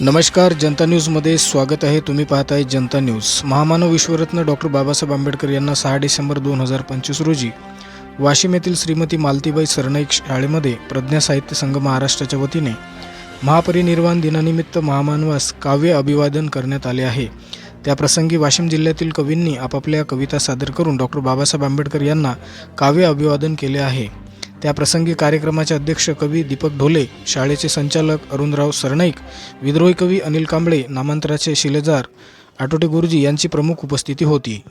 नमस्कार जनता न्यूजमध्ये स्वागत आहे. तुम्ही पाहताय जनता न्यूज. महामानव विश्वरत्न डॉक्टर बाबासाहेब आंबेडकर यांना सहा डिसेंबर दोन हजार पंचवीस रोजी वाशिम येथील श्रीमती मालतीबाई सरनाईक शाळेमध्ये प्रज्ञा साहित्य संघ महाराष्ट्राच्या वतीने महापरिनिर्वाण दिनानिमित्त महामानवास काव्य अभिवादन करण्यात आले आहे. त्याप्रसंगी वाशिम जिल्ह्यातील कवींनी आपापल्या कविता सादर करून डॉक्टर बाबासाहेब आंबेडकर यांना काव्य अभिवादन केले आहे. त्याप्रसंगी कार्यक्रमाचे अध्यक्ष कवी दीपक ढोले शाळेचे संचालक अरुणराव सरनाईक विद्रोही कवी अनिल कांबळे नामांतराचे शिलेदार आटोटे गुरुजी यांची प्रमुख उपस्थिती होती.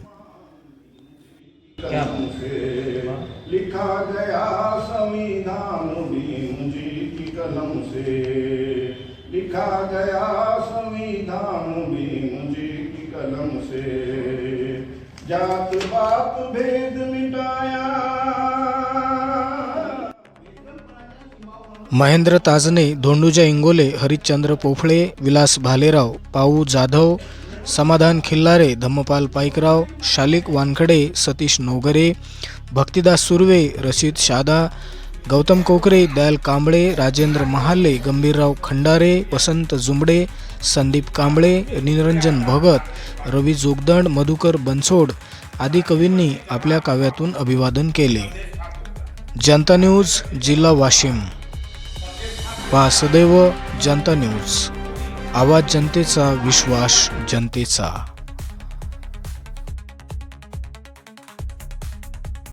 लिखा गया संविधान की कलम से लिखा गया संविधान की कलम से। जात पात भेद मिटाया महेंद्र ताजने धोंडूजा इंगोले हरिश्चंद्र पोफळे विलास भालेराव पाऊ जाधव समाधान खिल्लारे धम्मपाल पाईकराव शालिक वानखडे सतीश नोगरे भक्तिदास सुर्वे रशीद शादा गौतम कोकरे दयाल कांबळे राजेंद्र महाले गंभीरराव खंडारे वसंत जुंबडे संदीप कांबळे निरंजन भगत रवी जोगदंड मधुकर बनसोड आदी कवींनी आपल्या काव्यातून अभिवादन केले. जनता न्यूज जिल्हा वाशिम. पहा सदैव जनता न्यूज. आवाज जनतेचा विश्वास जनतेचा.